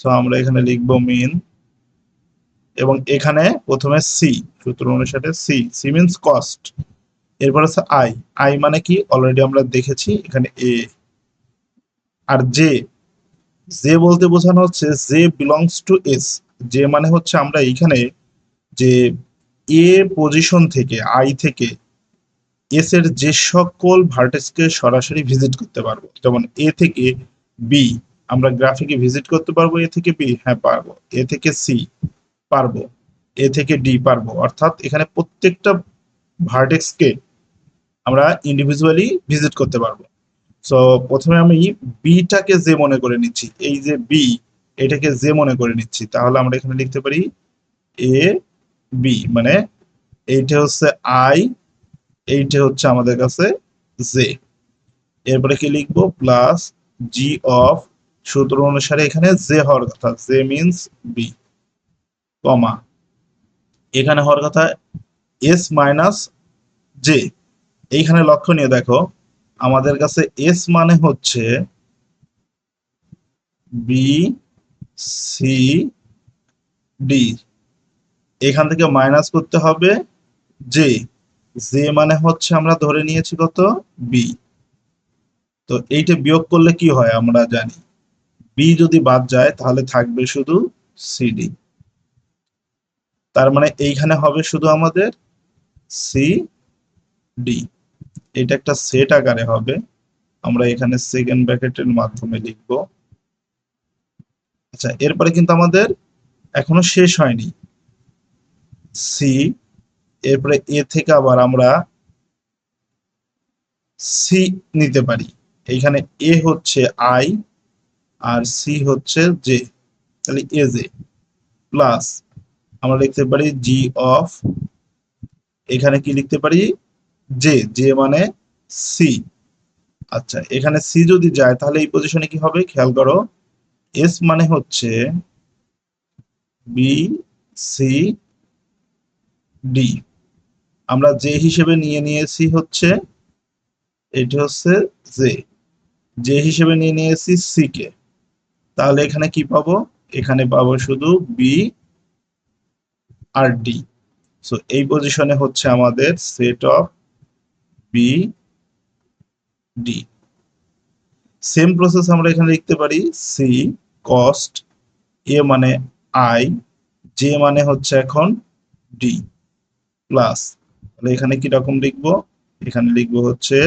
So আমরা এখানে লিখব মিন এবং এখানে প্রথমে সি সূত্র অনুসারে সি সি মিনস কস্ট এরপর আছে আই আই মানে কি? অলরেডি আমরা দেখেছি এখানে এ আর জে জে বলতে বোঝানো হচ্ছে জে বিলংস টু এস যে মানে হচ্ছে আমরা এইখানে যে এ পজিশন থেকে আই থেকে এস এর যে সকল ভার্টেক্সকে সরাসরি ভিজিট করতে পারব যেমন এ থেকে বি আমরা গ্রাফিকে ভিজিট করতে পারব এ থেকে বি হ্যাঁ পারব। এ থেকে সি পারব। এ থেকে ডি পারব। অর্থাৎ এখানে প্রত্যেকটা ভার্টেক্সকে আমরা ইন্ডিভিজুয়ালি ভিজিট করতে পারব। সো প্রথমে আমি বিটাকে যে মনে করে নিচ্ছি, এই যে বি এটাকে যে মনে করে নিচ্ছি, তাহলে আমরা এখানে লিখতে পারি এ বি মানে এইটা হচ্ছে আই এইটা হচ্ছে আমাদের কাছে জে এরপরে কি লিখব? প্লাস জি অফ সূত্র অনুসারে এখানে জে হওয়ার কথা জে মিনস বি কমা এখানে হওয়ার কথা এস মাইনাস জে এইখানে লক্ষণীয় দেখো, আমাদের কাছে এস মানে হচ্ছে বি সি ডি এখান থেকে মাইনাস করতে হবে জে জে মানে হচ্ছে আমরা ধরে নিয়েছি কত? বি তো এইটা বিয়োগ করলে কি হয় আমরা জানি। বি যদি বাদ যায়, তাহলে থাকবে শুধু সিডি তার মানে এইখানে হবে শুধু আমাদের সি ডি এটা একটা সেট আকারে হবে। আমরা এখানে সেকেন্ড ব্র্যাকেটের মাধ্যমে লিখব। আচ্ছা এরপরে কিন্তু আমাদের এখনও শেষ হয়নি। সি এরপরে এ থেকে আবার আমরা সি নিতে পারি। এইখানে এ হচ্ছে আই আর সি হচ্ছে জে তাহলে এ জে প্লাস আমরা লিখতে পারি জি অফ এখানে কি লিখতে পারি? জে জে মানে সি আচ্ছা এখানে সি যদি যায়, তাহলে এই পজিশনে কি হবে? খেয়াল করো এস মানে হচ্ছে বি সি ডি আমরা যে হিসেবে নিয়ে নিয়েছি হচ্ছে, এটি হচ্ছে জে যে হিসেবে নিয়ে নিয়েছি সি কে। তাহলে এখানে কি পাবো? এখানে পাবো শুধু বি আর ডি সো এই পজিশনে হচ্ছে আমাদের set of B D same process আমরা এখানে লিখতে পারি সি কস্ট এ মানে আই জে মানে হচ্ছে এখন ডি প্লাস তাহলে এখানে কি রকম লিখব? এখানে লিখব হচ্ছে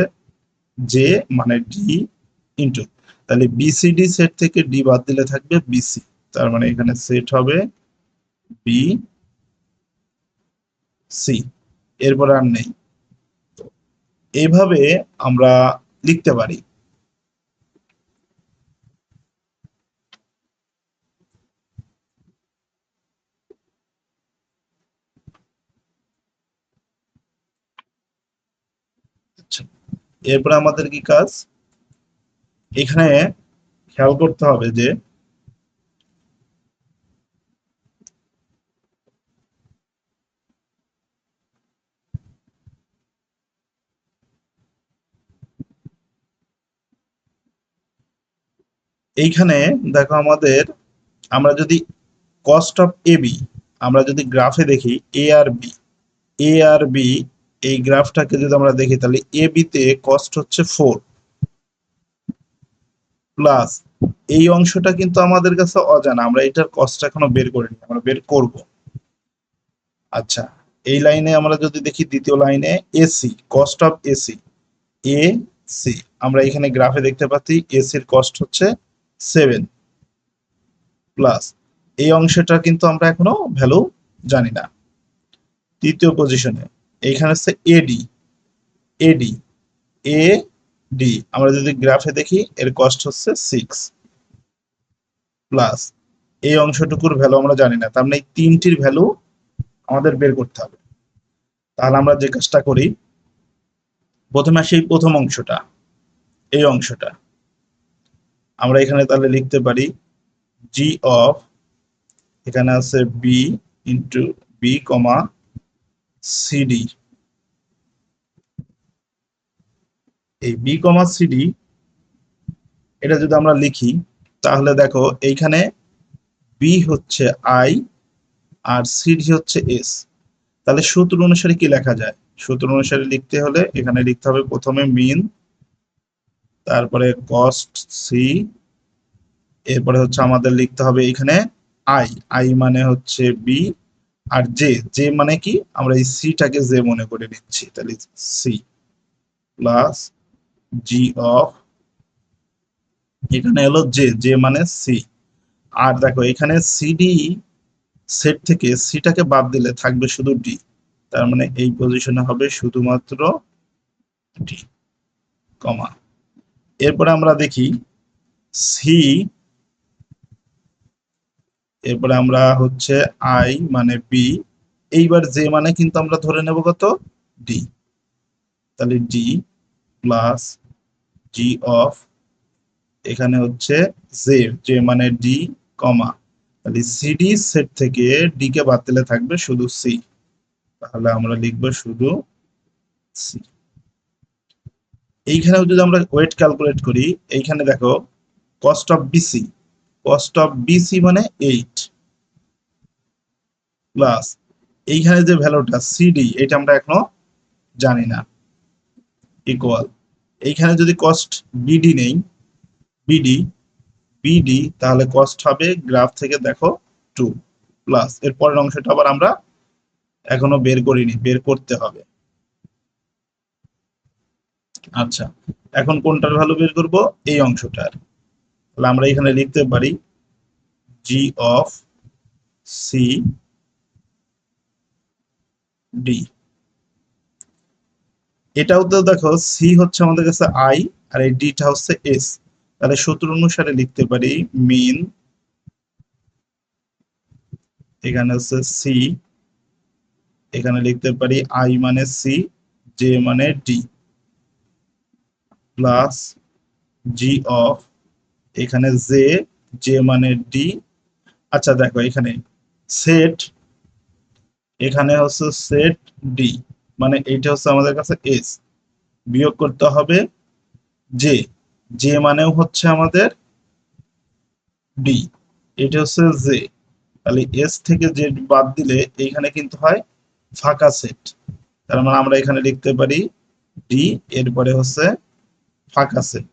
জে মানে ডি ইন্টু তাহলে বিসিডি সেট থেকে ডি বাদ দিলে থাকবে বিসি তার মানে এখানে সেট হবে বি সি এরপর আর নেই। এইভাবে আমরা লিখতে পারি। আচ্ছা এরপরে আমাদের কি কাজ? এখানে খেয়াল করতে হবে যে এইখানে দেখো আমাদের, আমরা যদি কস্ট অফ এ বি আমরা যদি গ্রাফে দেখি এ আর বি এ আর বি এই গ্রাফটাকে যদি আমরা দেখি, তাহলে এ বিতে কস্ট হচ্ছে ফোর প্লাস এই অংশটা কিন্তু আমাদের কাছে অজানা। আমরা এটার কস্ট এখনও বের করিনি, আমরা বের করব। আচ্ছা এই লাইনে আমরা যদি দেখি দ্বিতীয় লাইনে AC cost of AC A C আমরা এখানে গ্রাফে দেখতে পাচ্ছি এসির কস্ট হচ্ছে সেভেন প্লাস এই অংশটা কিন্তু আমরা এখনও ভ্যালু জানি না। তৃতীয় পজিশনে এইখানে হচ্ছে এডি এডি এ ডি আমরা যদি গ্রাফে দেখি, এর কস্ট হচ্ছে সিক্স প্লাস এই অংশটুকুর ভ্যালু আমরা জানি না। তার মানে এই তিনটির ভ্যালু আমাদের বের করতে হবে। তাহলে আমরা যে কাজটা করি, প্রথমে আসি প্রথম অংশটা, এই অংশটা। আমরা এখানে তাহলে লিখতে পারি জি অফ এখানে আছে B into B comma CD এই বি কমা সিডি এটা যদি আমরা লিখি, তাহলে দেখো এইখানে বি হচ্ছে আই আর সিডি হচ্ছে এস তাহলে সূত্র অনুসারে কি লেখা যায়? সূত্র অনুসারে লিখতে হলে এখানে লিখতে হবে প্রথমে মিন তারপরে কস্ট সি এরপরে হচ্ছে আমাদের লিখতে হবে এখানে আই আই মানে হচ্ছে বি আর জে জে মানে কি? আমরা এই সিটাকে জে মনে করে নিচ্ছি। তাহলে সি প্লাস জি অফ এখানে হলো জে জে মানে সি আর দেখো, এখানে সিডি সেট থেকে সিটাকে বাদ দিলে থাকবে শুধু ডি তার মানে এই পজিশনে হবে শুধুমাত্র ডি কমা। এরপরে আমরা দেখি সি এরপরে আমরা হচ্ছে আই মানে বি এইবার জে মানে কিন্তু আমরা ধরে নেব কত? ডি তাহলে ডি প্লাস জি অফ এখানে হচ্ছে জে জে মানে ডি কমা তাহলে সিডি সেট থেকে ডি কে বাদ দিলে থাকবে শুধু সি তাহলে আমরা লিখব শুধু সি এইখানেও যদি আমরা ওয়েট ক্যালকুলেট করি, এইখানে দেখো cost of BC cost of BC মানে এইট প্লাস এইখানে যে ভ্যালুটা সিডি এটা আমরা এখনও জানি না। ইকুয়াল এইখানে যদি কস্ট বিডি নেই বিডি বিডি তাহলে কস্ট হবে গ্রাফ থেকে দেখো টু প্লাস এর পরের অংশটা আবার আমরা এখনও বের করিনি, বের করতে হবে। আচ্ছা এখন কোনটার ভ্যালু বের করব? এই অংশটার। তাহলে আমরা এখানে লিখতে পারি জি অফ সি ডি এটাও তো দেখো সি হচ্ছে আমাদের কাছে আই আর এই ডিটা হচ্ছে এস তাহলে সূত্র অনুসারে লিখতে পারি মিন এখানে হচ্ছে সি এখানে লিখতে পারি আই মানে সি জে মানে ডি প্লাস জি অফ এখানে জে জে মানে ডি আচ্ছা দেখো এখানে সেট এখানে হচ্ছে সেট ডি মানে এইটা হচ্ছে আমাদের কাছে এস বিয়োগ করতে হবে জে জে মানেও হচ্ছে আমাদের ডি এটা হচ্ছে জে তাহলে এস থেকে জে বাদ দিলে এইখানে কিন্তু হয় ফাঁকা সেট। তার মানে আমরা এখানে লিখতে পারি ডি এরপরে হচ্ছে ফাঁকা সেট।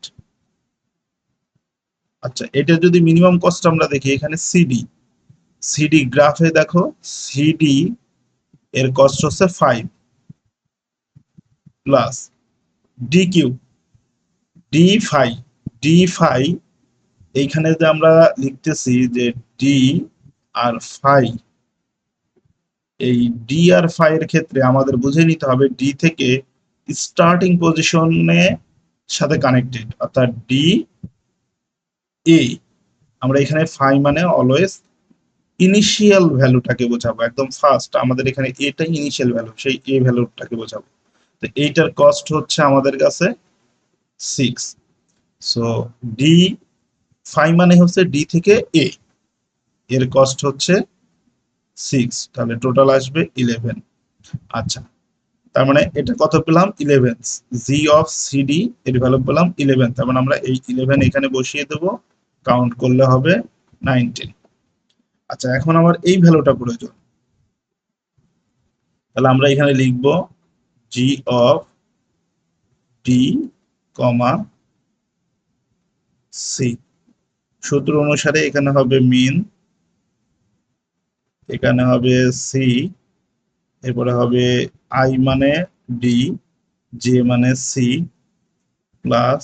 আচ্ছা এটা যদি মিনিমাম কস্ট আমরা দেখি, এখানে সিডি সিডি গ্রাফে দেখো সিডি এর কস্ট হচ্ছে five plus D Q D phi D phi এইখানে যে আমরা লিখতেছি যে ডি আর ফাই এই ডি আর ফাই এর ক্ষেত্রে আমাদের বুঝে নিতে হবে ডি থেকে স্টার্টিং পজিশনে সাথে কানেক্টেড অর্থাৎ ডি এ আমরা এখানে ফাই মানে অলওয়েজ ইনিশিয়াল ভ্যালুটাকে বোঝাবো, একদম ফার্স্ট আমাদের এখানে এটা ইনিশিয়াল ভ্যালু সেই এ ভ্যালুটাকে বোঝাবো। তো এইটার কস্ট হচ্ছে আমাদের কাছে সিক্স সো ডি ফাইভ মানে হচ্ছে ডি থেকে এ এর কস্ট হচ্ছে সিক্স তাহলে টোটাল আসবে ইলেভেন আচ্ছা তার মানে এটা কত পেলাম? ইলেভেন জি অফ সিডি এর ভ্যালু পেলাম ইলেভেন তার মানে আমরা এই ইলেভেন এখানে বসিয়ে দেব। কাউন্ট করলে হবে নাইনটিন আচ্ছা এখন আমার এই ভ্যালুটা প্রয়োজন। তাহলে আমরা এখানে লিখব G of D comma C সূত্র অনুসারে এখানে হবে মিন এখানে হবে সি এরপরে হবে আই মানে ডি জে মানে C plus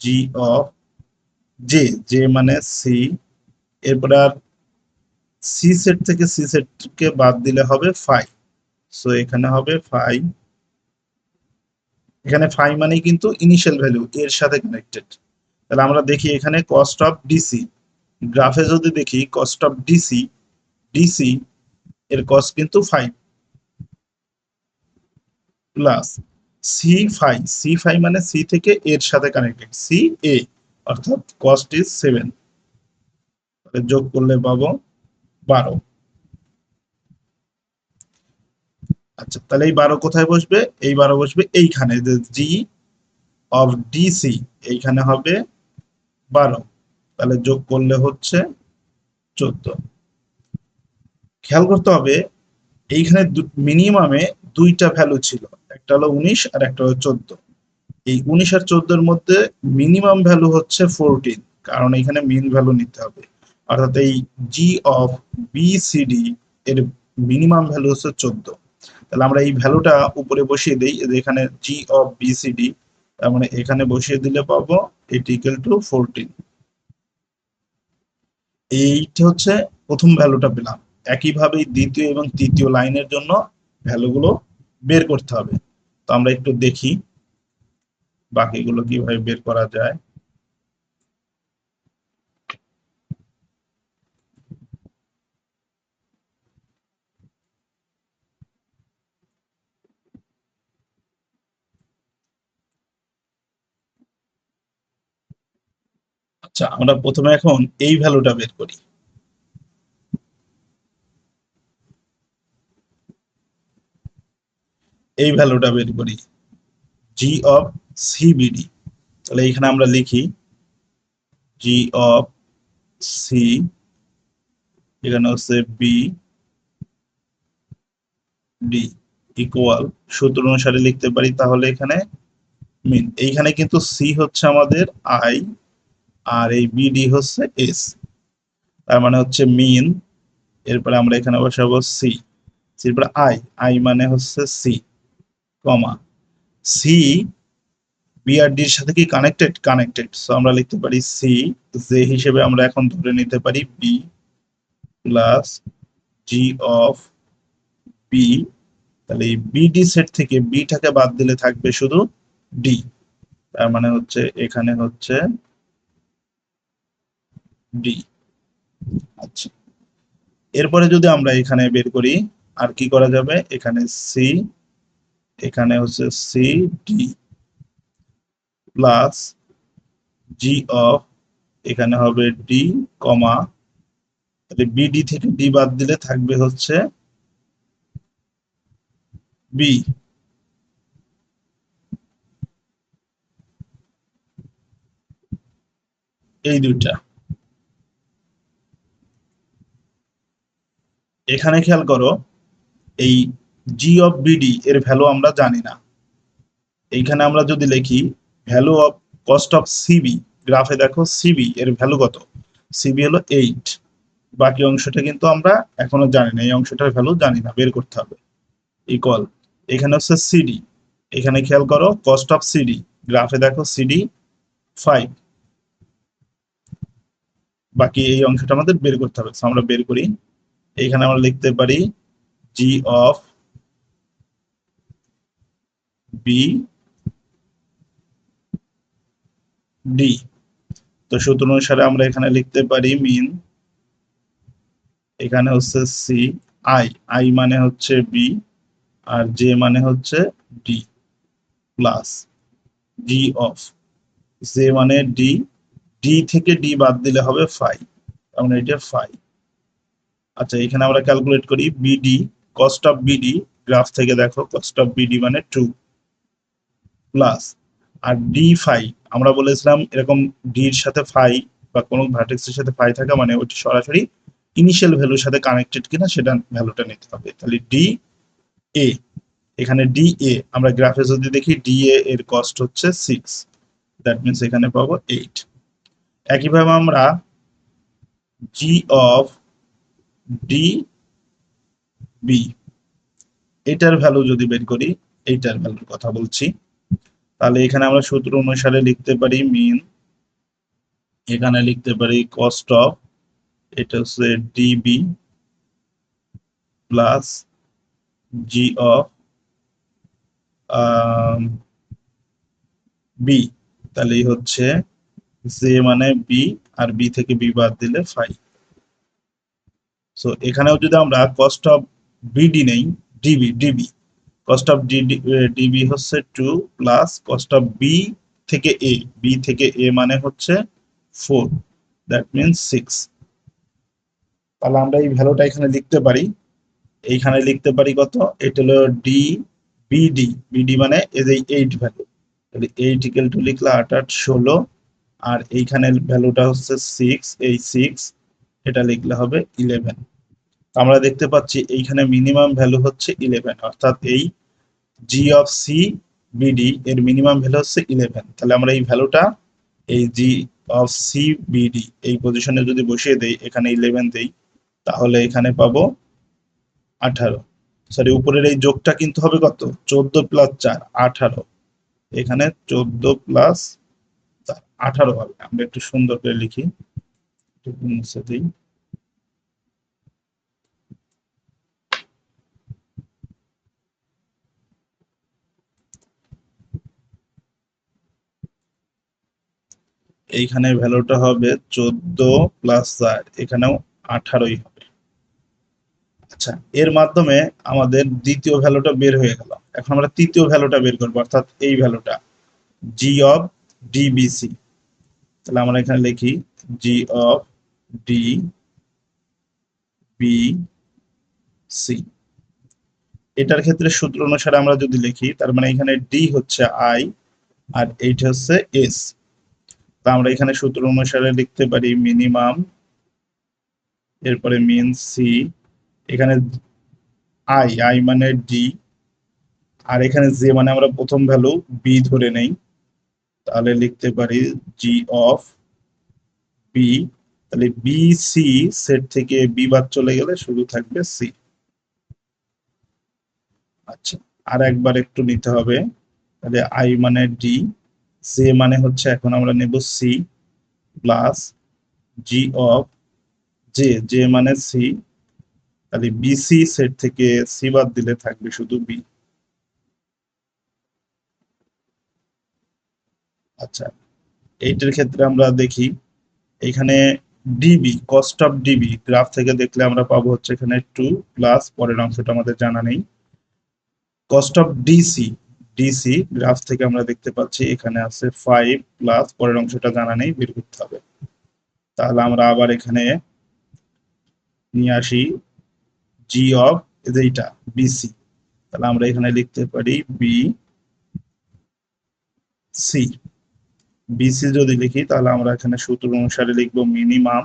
G of J J মানে সি এরপরে আর সি সেট থেকে সি সেটকে বাদ দিলে হবে ফাইভ সো এখানে হবে ফাইভ এখানে ফাই মানে কিন্তু ইনিশিয়াল ভ্যালু এর সাথে কানেক্টেড তাহলে আমরা দেখি এখানে কস্ট অফ ডিসি গ্রাফে যদি দেখি কস্ট অফ ডিসি ডিসি এর কস্ট কিন্তু five plus C phi C phi মানে সি থেকে এর সাথে কানেক্টেড সি এ অর্থাৎ কস্ট ইজ সেভেন যোগ করলে পাবো বারো। আচ্ছা তাহলে এই বারো কোথায় বসবে? এই বারো বসবে এইখানে জি অফ ডিসি এইখানে হবে বারো। তাহলে যোগ করলে হচ্ছে চোদ্দ। খেয়াল করতে হবে, এইখানে মিনিমামে দুইটা ভ্যালু ছিল, একটা হলো উনিশ আর একটা হলো চোদ্দ। এই উনিশ আর চোদ্দোর মধ্যে মিনিমাম ভ্যালু হচ্ছে ফোরটিন কারণ এখানে মিন ভ্যালু নিতে হবে। অর্থাৎ এই জি অফ বিসিডি এর মিনিমাম ভ্যালু হচ্ছে চোদ্দ। তাহলে আমরা এই ভ্যালুটা উপরে বসিয়ে দিই এখানে জি অফ বিসিডি তার মানে এখানে বসিয়ে দিলে পাবো এটি ইকুয়াল টু ফোরটিন এইটা হচ্ছে প্রথম ভ্যালুটা পেলাম। একইভাবে দ্বিতীয় এবং তৃতীয় লাইনের জন্য ভ্যালুগুলো বের করতে হবে। তো আমরা একটু দেখি বাকিগুলো কীভাবে বের করা যায়। আচ্ছা আমরা প্রথমে এখন এই ভ্যালুটা বের করি। এই ভ্যালুটা বের করি। জি অফ সিবিডি তাহলে এখানে আমরা লিখি জি অফ সি এখানে হচ্ছে বি ডি ইকুয়াল সূত্র অনুসারে লিখতে পারি তাহলে এখানে মিন এইখানে কিন্তু সি হচ্ছে আমাদের আই আর এই বিডি হচ্ছে এস তার মানে হচ্ছে মিন এরপরে আমরা এখানে বসাবো সি এরপরে আই আই মানে হচ্ছে সি কমা সি বিআরডির সাথে কি কানেক্টেড কানেক্টেড সো আমরা লিখতে পারি সি যে হিসেবে আমরা এখন ধরে নিতে পারি B plus G of B তাহলে এই বিডি সেট থেকে বিটাকে বাদ দিলে থাকবে শুধু ডি তার মানে হচ্ছে এখানে হচ্ছে ডি। আচ্ছা। এরপরে যদি আমরা এখানে বের করি, আর কি করা যাবে? এখানে সি এখানে হচ্ছে C D plus G of এখানে হবে ডি কমা। বিডি থেকে ডি বাদ দিলে থাকবে হচ্ছে বি এই দুইটা। এখানে খেয়াল করো, এই জি অফ বিডি এর ভ্যালু আমরা জানি না। এইখানে আমরা যদি লিখি value of cost of CB গ্রাফে দেখো সিবি এর ভ্যালু কত? সিবি হলো এইট বাকি অংশটা কিন্তু আমরা এখনও জানি না, এই অংশটার ভ্যালু জানি না, বের করতে হবে। ইকুয়াল এখানে হচ্ছে সিডি এখানে খেয়াল করো কস্ট অফ সিডি গ্রাফে দেখো সিডি ফাইভ বাকি এই অংশটা আমাদের বের করতে হবে। আমরা বের করি এখানে আমরা লিখতে পারি জি অফ বি ডি তো সূত্র অনুসারে আমরা এখানে লিখতে পারি মিন এখানে হচ্ছে সি আই আই মানে হচ্ছে বি আর জে মানে হচ্ছে D plus D of J মানে ডি ডি থেকে ডি বাদ দিলে হবে ফাই তার এটা ফাইভ আচ্ছা এখানে আমরা ক্যালকুলেট করি BD cost of BD graph থেকে দেখো কস্ট অফ বিডি মানে টু প্লাস আর ডি ফাই আমরা বলেছিলাম এরকম ডির সাথে ফাই বা কোনো ভার্টেক্সের সাথে ফাই থাকা মানে ওইটি সরাসরি ইনিশিয়াল ভ্যালুর সাথে কানেক্টেড কিনা সেটা ভ্যালুটা নিতে হবে। তাহলে ডি এ এখানে ডি এ আমরা গ্রাফে যদি দেখি ডি এ এর কস্ট হচ্ছে সিক্স দ্যাট মিনস এখানে পাবো এইট একইভাবে আমরা জি অফ ডি বি এটার ভ্যালু যদি বের করি, এইটার ভ্যালুর কথা বলছি। তাহলে এখানে আমরা সূত্র অনুসারে লিখতে পারি মিন এখানে লিখতে পারি কস্ট অফ এটা হচ্ছে DB plus G of B তাহলে হচ্ছে জে মানে বি আর বি থেকে বি বাদ দিলে ফাইভ সো এখানেও যদি আমরা কস্ট অফ বিডি নেই DB DB cost of DB হচ্ছে two plus cost of B থেকে এ বি থেকে এ মানে হচ্ছে ফোর দ্যাট মিনস সিক্স তাহলে আমরা এই ভ্যালুটা এখানে লিখতে পারি। এইখানে লিখতে পারি কত? এটা হলো ডি বিডি বিডি মানে এই এইট ভ্যালু তাহলে এইট ইকেল টু লিখলে আট আট, ষোলো। আর এইখানে ভ্যালুটা হচ্ছে সিক্স এই সিক্স এটা লিখলে হবে ইলেভেন আমরা দেখতে পাচ্ছি এইখানে মিনিমাম ভ্যালু হচ্ছে ইলেভেন অর্থাৎ এই জি অফ সি বিডি এর মিনিমাম ভ্যালু হচ্ছে ইলেভেন তাহলে আমরা এই ভ্যালুটা এই জি অফ সি বিডি এই পজিশনে যদি বসিয়ে দেই, এখানে ইলেভেন দেই, তাহলে এখানে পাবো আঠারো। সরি উপরের এই যোগটা কিন্তু হবে কত? চোদ্দ প্লাস চার, আঠারো। এখানে চোদ্দ প্লাস আঠারো হবে। আমরা একটু সুন্দর করে লিখি। এইখানে ভ্যালুটা হবে চোদ্দ প্লাস চার, এখানেও আঠারোই হবে। আচ্ছা এর মাধ্যমে আমাদের দ্বিতীয় ভ্যালুটা বের হয়ে গেল। এখন আমরা তৃতীয় ভ্যালুটা বের করব, অর্থাৎ এই ভ্যালুটা জি অফ ডিবিসি তাহলে আমরা এখানে লিখি G of D B C এটার ক্ষেত্রে সূত্র অনুসারে আমরা যদি লিখি, তার মানে এখানে ডি হচ্ছে আই আর এইটা হচ্ছে এস তা আমরা এখানে সূত্র অনুসারে লিখতে পারি মিনিমাম এরপরে মিন সি এখানে আই আই মানে ডি আর এখানে যে মানে আমরা প্রথম ভ্যালু বি ধরে নেই। তাহলে লিখতে পারি জি অফ বি তাহলে বি সি সেট থেকে বি বাদ চলে গেলে শুধু থাকবে সি আচ্ছা আর একবার একটু নিতে হবে। তাহলে আই মানে ডি জে মানে হচ্ছে এখন আমরা নেব C plus G of J J মানে সি তাহলে বিসি সেট থেকে সি বাদ দিলে থাকবে শুধু বি আচ্ছা এইটার ক্ষেত্রে আমরা দেখি, এখানে DB cost of DB graph থেকে দেখলে আমরা পাবো হচ্ছে এখানে টু প্লাস পরের অংশটা আমাদের জানা নেই। Cost of DC DC graph থেকে আমরা দেখতে পাচ্ছি এখানে আছে ফাইভ প্লাস পরের অংশটা জানা নেই, বের করতে হবে। তাহলে আমরা আবার এখানে নিয়ে আসি জি অফ এইটা বিসি তাহলে আমরা এখানে লিখতে পারি বি সি বিসি যদি লিখি, তাহলে আমরা এখানে সূত্র অনুসারে লিখব মিনিমাম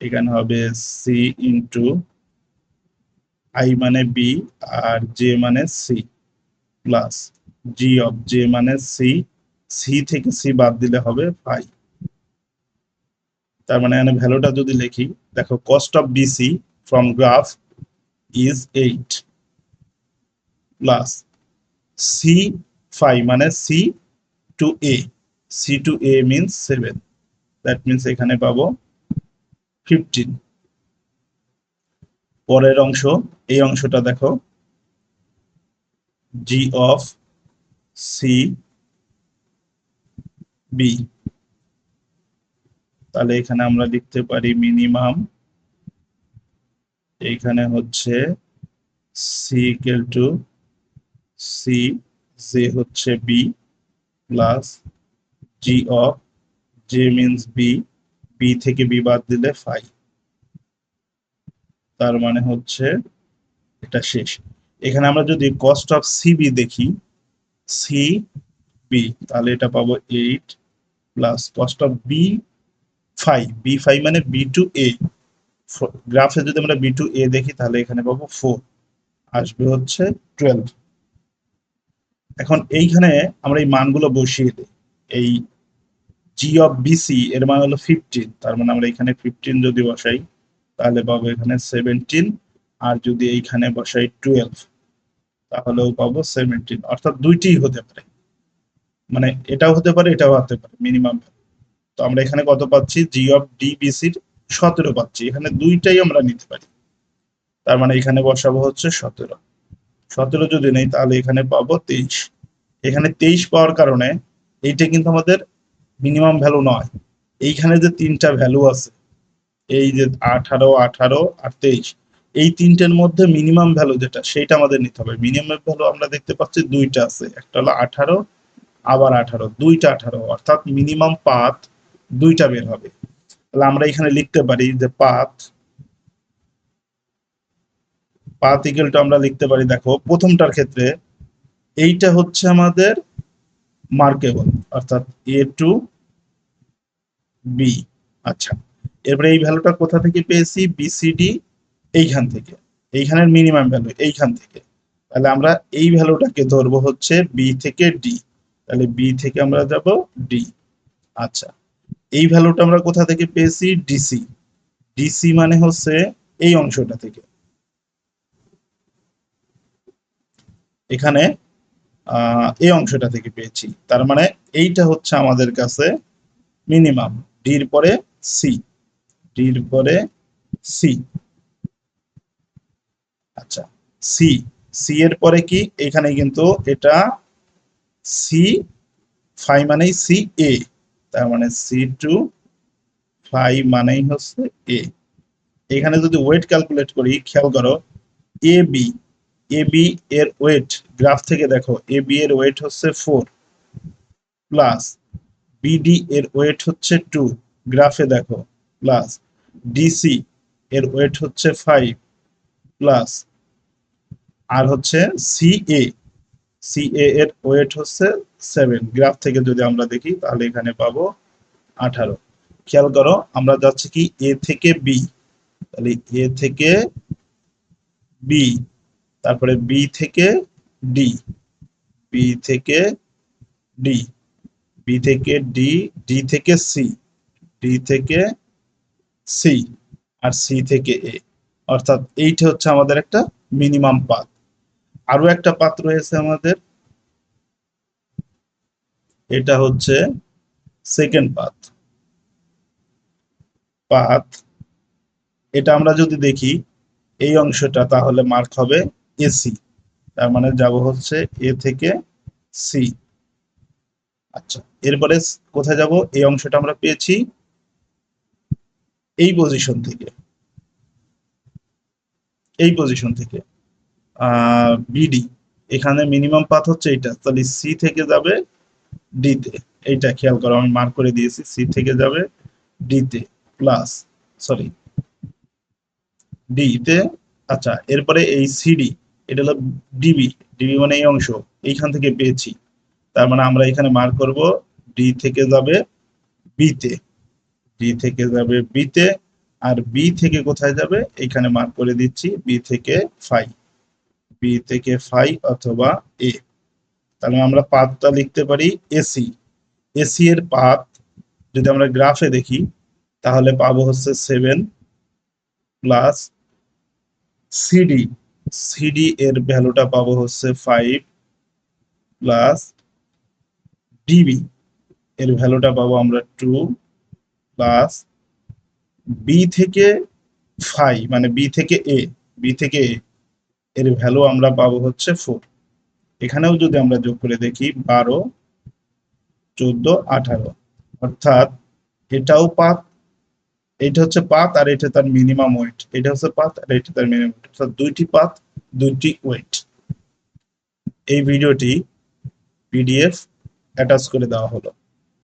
এখানে হবে সি ইন্টু আই মানে বি আর জে মানে C plus G of J মানে সি সি থেকে সি বাদ দিলে হবে ফাইভ তার মানে এখানে ভ্যালুটা যদি লিখি, দেখো cost of BC from graph is eight plus C five মানে C to A C to A means seven that means এখানে পাবো ফিফটিন পরের অংশ, এই অংশটা দেখো জি অফ সি বি তাহলে এখানে আমরা লিখতে পারি মিনিমাম এইখানে হচ্ছে C equal to C J হচ্ছে B plus G of J means B B থেকে বি বাদ দিলে ফাইভ তার মানে হচ্ছে এটা শেষ। এখানে আমরা যদি কস্ট অফ সিবি দেখি সি বি তাহলে এটা পাবো eight plus cost of B five B five মানে বি টু এ গ্রাফে যদি আমরা বি টু এ দেখি, তাহলে এখানে পাবো ফোর আসবে হচ্ছে টুয়েলভ এখন এইখানে আমরা এই মানগুলো বসিয়ে দিই। এই জি অফ বিসি এর মান হলো ফিফটিন তার মানে আমরা এখানে ফিফটিন যদি বসাই, তাহলে পাবো এখানে সেভেন্টিন আর যদি এইখানে বসাই টুয়েলভ তাহলেও পাবো সেভেন্টিন অর্থাৎ দুইটি হতে পারে। মানে এটাও হতে পারে, এটাও হতে পারে মিনিমাম তো আমরা এখানে কত পাচ্ছি? জি অফ ডিবিসির সতেরো পাচ্ছি, এখানে দুইটাই আমরা নিতে পারি। তার মানে এখানে বসাবো হচ্ছে সতেরো। সতেরো যদি নেই, তাহলে এখানে পাবো তেইশ। এখানে তেইশ পাওয়ার কারণে এইটা কিন্তু আমাদের মিনিমাম ভ্যালু নয়। এইখানে যে তিনটা ভ্যালু আছে, এই যে আঠারো আঠারো আর তেইশ, এই তিনটের মধ্যে মিনিমাম ভ্যালু যেটা, সেইটা আমাদের নিতে হবে। মিনিমাম ভ্যালু আমরা দেখতে পাচ্ছি দুইটা আছে। একটা হলো আঠারো, আবার আঠারো, দুইটা আঠারো, অর্থাৎ মিনিমাম পাথ দুইটা বের হবে। তাহলে আমরা এখানে লিখতে পারি যে পাথ পাথ ইকুয়ালটা আমরা লিখতে পারি, দেখো, প্রথমটার ক্ষেত্রে এইটা হচ্ছে আমাদের মার্কেবল অর্থাৎ এ টু বি আচ্ছা এরপরে এই ভ্যালুটা কোথা থেকে পেয়েছি? বিসিডি এইখান থেকে। এইখানের মিনিমাম ভ্যালু এইখান থেকে। তাহলে আমরা এই ভ্যালুটাকে ধরবো হচ্ছে বি থেকে ডি তাহলে বি থেকে আমরা যাব ডি আচ্ছা এই ভ্যালুটা আমরা কোথা থেকে পেয়েছি? ডিসি ডিসি মানে হচ্ছে এই অংশটা থেকে। এখানে এই অংশটা থেকে পেয়েছি। তার মানে এইটা হচ্ছে আমাদের কাছে মিনিমাম ডির পরে সি ডির পরে সি আচ্ছা সি সি এর পরে কি? এখানে কিন্তু এটা সি ফাই মানেই সি এ তার মানে সি টু ফাই মানেই হচ্ছে এ এখানে যদি ওয়েট ক্যালকুলেট করি, খেয়াল করো এ বি এ বি এর ওয়েট গ্রাফ থেকে দেখো এ বি এর ওয়েট হচ্ছে ফোর প্লাস বিডি এর ওয়েট হচ্ছে টু গ্রাফে দেখো প্লাস ডিসি এর ওয়েট হচ্ছে ফাইভ প্লাস আর হচ্ছে সি এ সি এ এর ওয়েট হচ্ছে সেভেন গ্রাফ থেকে যদি আমরা দেখি, তাহলে এখানে পাবো আঠারো। খেয়াল করো, আমরা যাচ্ছি কি এ থেকে বি তাহলে এ থেকে বি তারপরে বি থেকে ডি বি থেকে ডি বি থেকে ডি ডি থেকে সি ডি থেকে সি আর সি থেকে এ অর্থাৎ এইটা হচ্ছে আমাদের একটা মিনিমাম পাথ আরও একটা পাথ রয়েছে আমাদের। এটা হচ্ছে সেকেন্ড পাথ পাথ এটা আমরা যদি দেখি, এই অংশটা তাহলে মার্ক হবে এসি তার মানে যাব হচ্ছে এ থেকে সি। আচ্ছা এরপরে কোথায় যাব? এই অংশটা আমরা পেয়েছি এই পজিশন থেকে। এই পজিশন থেকে। বিডি এখানে মিনিমাম পাথ হচ্ছে এইটা। তাহলে সি থেকে যাবে ডি তে। এইটা খেয়াল করো, আমি মার্ক করে দিয়েছি। সি থেকে যাবে ডি তে প্লাস সরি ডি তে আচ্ছা এরপরে এই সিডি এটা হলো ডিবি ডিবি মানে এই অংশ, এইখান থেকে পেয়েছি। তার মানে আমরা এখানে মার্ক করব ডি থেকে যাবে বি তে ডি থেকে যাবে বি তে আর বি থেকে কোথায় যাবে? এখানে মার্ক করে দিচ্ছি বি থেকে ফাই। বি থেকে ফাই অথবা এ। তাহলে আমরা পাতটা লিখতে পারি এসি। এসি এর পাত যদি আমরা গ্রাফে দেখি, তাহলে পাবো হচ্ছে সেভেন প্লাস সিডি। সিডি এর ভ্যালুটা পাবো হচ্ছে ফাইভ প্লাস ডিবি এর ভ্যালুটা পাবো আমরা টু প্লাস বি থেকে ফাই মানে বি থেকে এ বি থেকে এ এর ভ্যালু আমরা পাবো হচ্ছে ফোর এখানেও যদি আমরা যোগ করে দেখি, বারো, চোদ্দ, আঠারো। অর্থাৎ এটাও পাত এটা হচ্ছে পাত আর এটা তার মিনিমাম ওয়েট এটা হচ্ছে পাত আর এটা তার মিনিমাম ওয়েট অর্থাৎ দুইটি পাত, দুইটি ওয়েট এই ভিডিওটি পিডিএফ অ্যাটাচ করে দেওয়া হলো।